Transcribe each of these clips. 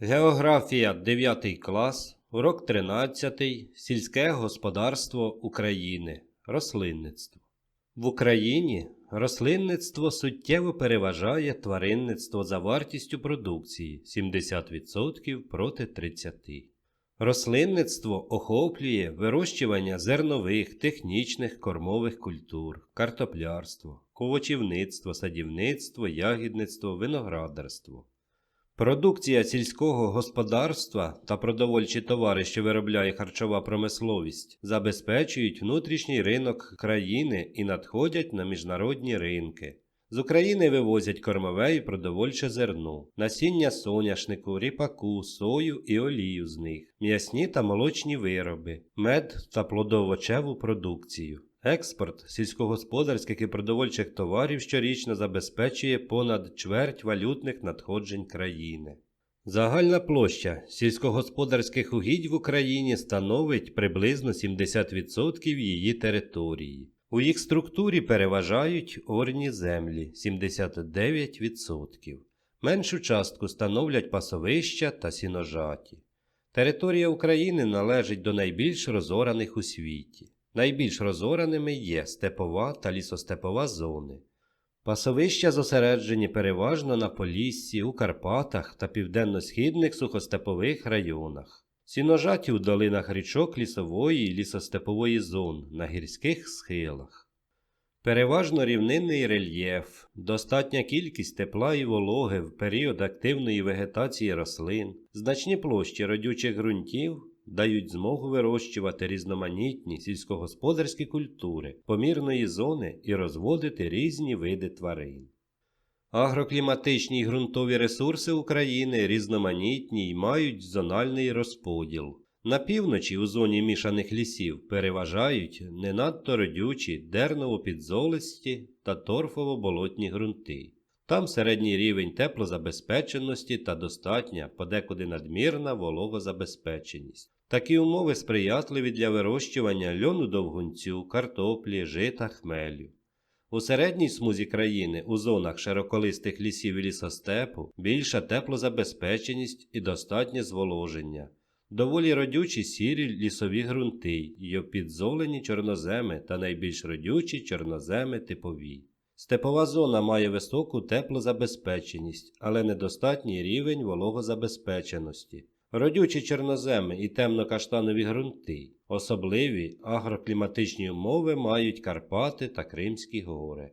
Географія 9 клас, урок 13. Сільське господарство України. Рослинництво. В Україні рослинництво суттєво переважає тваринництво за вартістю продукції 70% проти 30%. Рослинництво охоплює вирощування зернових, технічних кормових культур, картоплярство, ковочівництво, садівництво, ягідництво, виноградарство. Продукція сільського господарства та продовольчі товари, що виробляє харчова промисловість, забезпечують внутрішній ринок країни і надходять на міжнародні ринки. З України вивозять кормове і продовольче зерно, насіння соняшнику, ріпаку, сою і олію з них, м'ясні та молочні вироби, мед та плодовочеву продукцію. Експорт сільськогосподарських і продовольчих товарів щорічно забезпечує понад чверть валютних надходжень країни. Загальна площа сільськогосподарських угідь в Україні становить приблизно 70% її території. У їх структурі переважають орні землі 79%. Меншу частку становлять пасовища та сіножаті. Територія України належить до найбільш розораних у світі. Найбільш розораними є степова та лісостепова зони. Пасовища зосереджені переважно на Поліссі, у Карпатах та південно-східних сухостепових районах. Сіножаті у долинах річок лісової і лісостепової зон на гірських схилах. Переважно рівнинний рельєф, достатня кількість тепла і вологи в період активної вегетації рослин, значні площі родючих ґрунтів дають змогу вирощувати різноманітні сільськогосподарські культури помірної зони і розводити різні види тварин. Агрокліматичні й ґрунтові ресурси України різноманітні й мають зональний розподіл. На півночі у зоні мішаних лісів переважають не надто родючі дерново-підзолисті та торфово-болотні ґрунти. Там середній рівень теплозабезпеченості та достатня, подекуди надмірна вологозабезпеченість. Такі умови сприятливі для вирощування льону довгунцю, картоплі, жита, хмелю. У середній смузі країни, у зонах широколистих лісів і лісостепу, більша теплозабезпеченість і достатнє зволоження. Доволі родючі сірі лісові ґрунти й підзолені чорноземи та найбільш родючі чорноземи типові. Степова зона має високу теплозабезпеченість, але недостатній рівень вологозабезпеченості. Родючі чорноземи і темно-каштанові ґрунти. Особливі агрокліматичні умови мають Карпати та Кримські гори.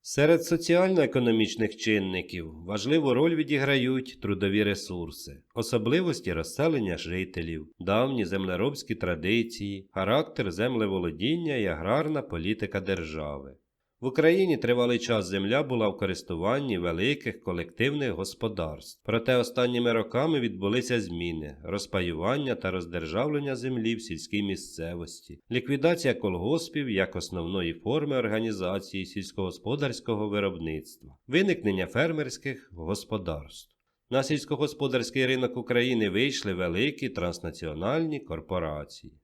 Серед соціально-економічних чинників важливу роль відіграють трудові ресурси, особливості розселення жителів, давні землеробські традиції, характер землеволодіння і аграрна політика держави. В Україні тривалий час земля була в користуванні великих колективних господарств. Проте останніми роками відбулися зміни, розпаювання та роздержавлення землі в сільській місцевості, ліквідація колгоспів як основної форми організації сільськогосподарського виробництва, виникнення фермерських господарств. На сільськогосподарський ринок України вийшли великі транснаціональні корпорації.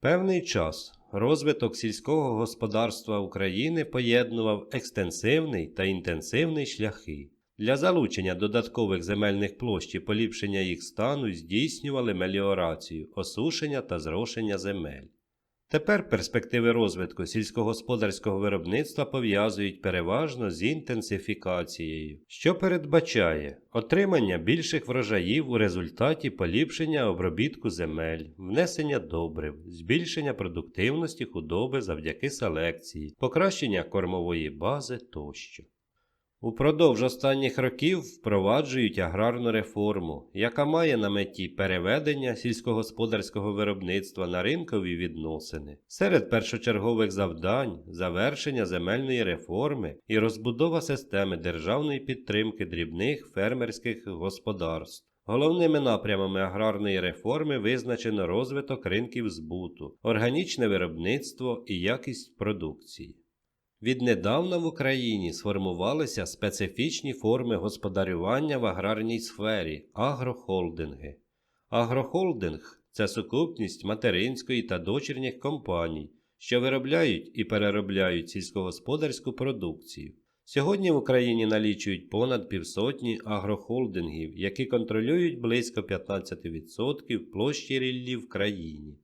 Певний час розвиток сільського господарства України поєднував екстенсивний та інтенсивний шляхи. Для залучення додаткових земельних площ і поліпшення їх стану здійснювали меліорацію, осушення та зрошення земель. Тепер перспективи розвитку сільськогосподарського виробництва пов'язують переважно з інтенсифікацією, що передбачає отримання більших врожаїв у результаті поліпшення обробітку земель, внесення добрив, збільшення продуктивності худоби завдяки селекції, покращення кормової бази тощо. Упродовж останніх років впроваджують аграрну реформу, яка має на меті переведення сільськогосподарського виробництва на ринкові відносини. Серед першочергових завдань завершення земельної реформи і розбудова системи державної підтримки дрібних фермерських господарств. Головними напрямами аграрної реформи визначено розвиток ринків збуту, органічне виробництво і якість продукції. Віднедавна в Україні сформувалися специфічні форми господарювання в аграрній сфері агрохолдинги. Агрохолдинг це сукупність материнської та дочірніх компаній, що виробляють і переробляють сільськогосподарську продукцію. Сьогодні в Україні налічують понад півсотні агрохолдингів, які контролюють близько 15% площі ріллі в країні.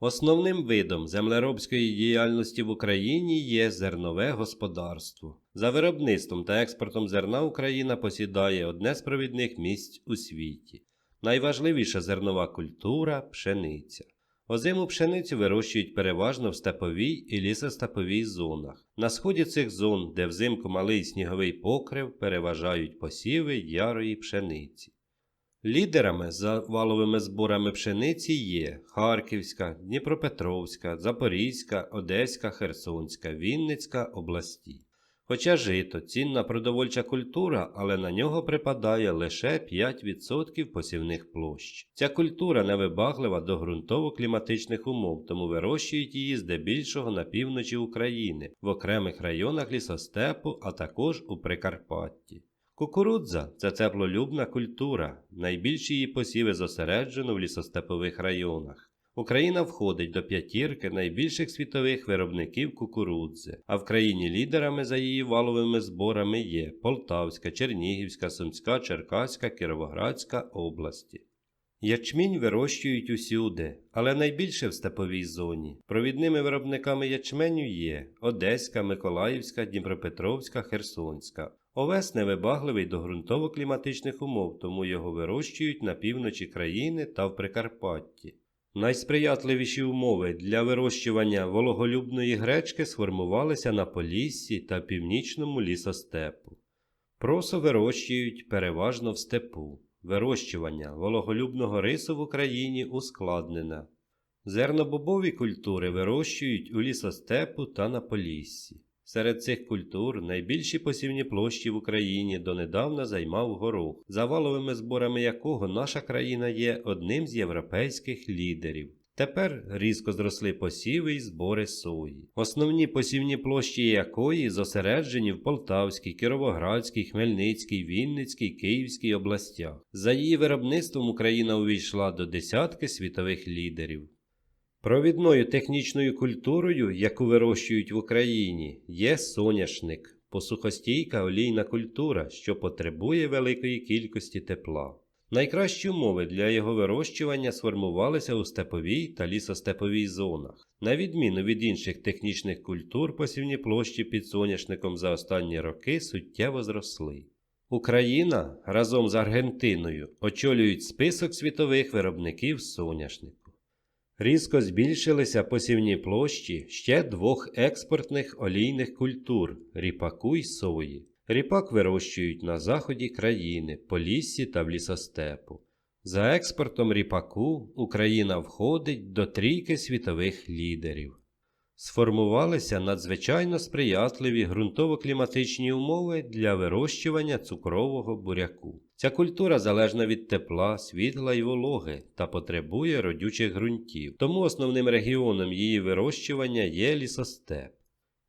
Основним видом землеробської діяльності в Україні є зернове господарство. За виробництвом та експортом зерна Україна посідає одне з провідних місць у світі. Найважливіша зернова культура пшениця. Озиму пшеницю вирощують переважно в степовій і лісостеповій зонах. На сході цих зон, де взимку малий сніговий покрив, переважають посіви ярої пшениці. Лідерами за валовими зборами пшениці є Харківська, Дніпропетровська, Запорізька, Одеська, Херсонська, Вінницька області. Хоча жито цінна продовольча культура, але на нього припадає лише 5% посівних площ. Ця культура невибаглива до ґрунтово-кліматичних умов, тому вирощують її здебільшого на півночі України, в окремих районах лісостепу, а також у Прикарпатті. Кукурудза це теплолюбна культура, найбільші її посіви зосереджено в лісостепових районах. Україна входить до п'ятірки найбільших світових виробників кукурудзи, а в країні лідерами за її валовими зборами є Полтавська, Чернігівська, Сумська, Черкаська, Кіровоградська області. Ячмінь вирощують усюди, але найбільше в степовій зоні. Провідними виробниками ячменю є Одеська, Миколаївська, Дніпропетровська, Херсонська. Овес невибагливий до ґрунтово-кліматичних умов, тому його вирощують на півночі країни та в Прикарпатті. Найсприятливіші умови для вирощування вологолюбної гречки сформувалися на Поліссі та північному лісостепу. Просо вирощують переважно в степу. Вирощування вологолюбного рису в Україні ускладнене. Зернобобові культури вирощують у лісостепу та на Поліссі. Серед цих культур найбільші посівні площі в Україні донедавна займав горох, за валовими зборами якого наша країна є одним з європейських лідерів. Тепер різко зросли посіви й збори сої, основні посівні площі якої зосереджені в Полтавській, Кіровоградській, Хмельницькій, Вінницькій, Київській областях. За її виробництвом Україна увійшла до десятки світових лідерів. Провідною технічною культурою, яку вирощують в Україні, є соняшник, посухостійка олійна культура, що потребує великої кількості тепла. Найкращі умови для його вирощування сформувалися у степовій та лісостеповій зонах. На відміну від інших технічних культур, посівні площі під соняшником за останні роки суттєво зросли. Україна разом з Аргентиною очолюють список світових виробників соняшнику. Різко збільшилися посівні площі ще двох експортних олійних культур ріпаку й сої. Ріпак вирощують на заході країни, по лісі та в лісостепу. За експортом ріпаку Україна входить до трійки світових лідерів. Сформувалися надзвичайно сприятливі ґрунтово-кліматичні умови для вирощування цукрового буряку. Ця культура залежна від тепла, світла і вологи та потребує родючих ґрунтів, тому основним регіоном її вирощування є лісостеп.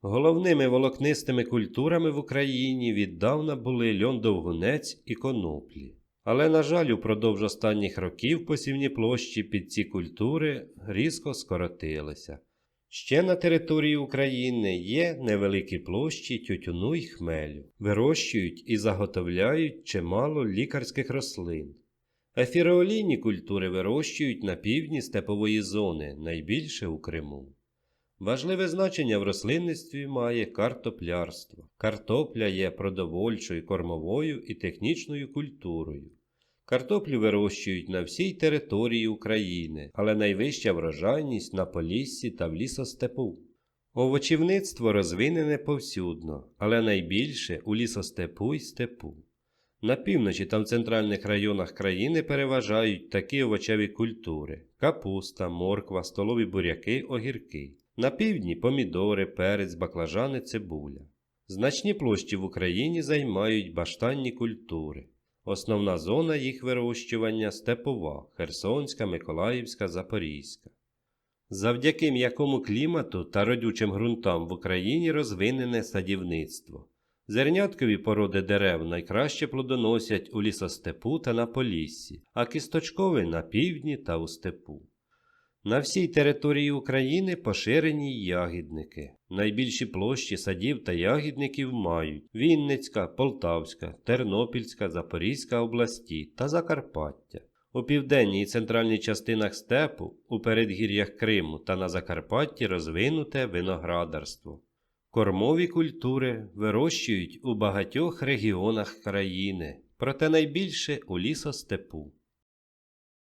Головними волокнистими культурами в Україні віддавна були льон-довгунець і коноплі. Але, на жаль, упродовж останніх років посівні площі під ці культури різко скоротилися. Ще на території України є невеликі площі тютюну й хмелю, вирощують і заготовляють чимало лікарських рослин. Ефіроолійні культури вирощують на півдні степової зони, найбільше у Криму. Важливе значення в рослинництві має картоплярство. Картопля є продовольчою, кормовою і технічною культурою. Картоплю вирощують на всій території України, але найвища врожайність на Поліссі та в лісостепу. Овочівництво розвинене повсюдно, але найбільше у лісостепу й степу. На півночі та в центральних районах країни переважають такі овочеві культури: капуста, морква, столові буряки, огірки. На півдні помідори, перець, баклажани, цибуля. Значні площі в Україні займають баштанні культури. Основна зона їх вирощування степова, Херсонська, Миколаївська, Запорізька. Завдяки м'якому клімату та родючим ґрунтам в Україні розвинене садівництво. Зерняткові породи дерев найкраще плодоносять у лісостепу та на поліссі, а кісточкові на півдні та у степу. На всій території України поширені ягідники. Найбільші площі садів та ягідників мають Вінницька, Полтавська, Тернопільська, Запорізька області та Закарпаття. У південній і центральній частинах степу, у передгір'ях Криму та на Закарпатті розвинуте виноградарство. Кормові культури вирощують у багатьох регіонах країни, проте найбільше у лісостепу.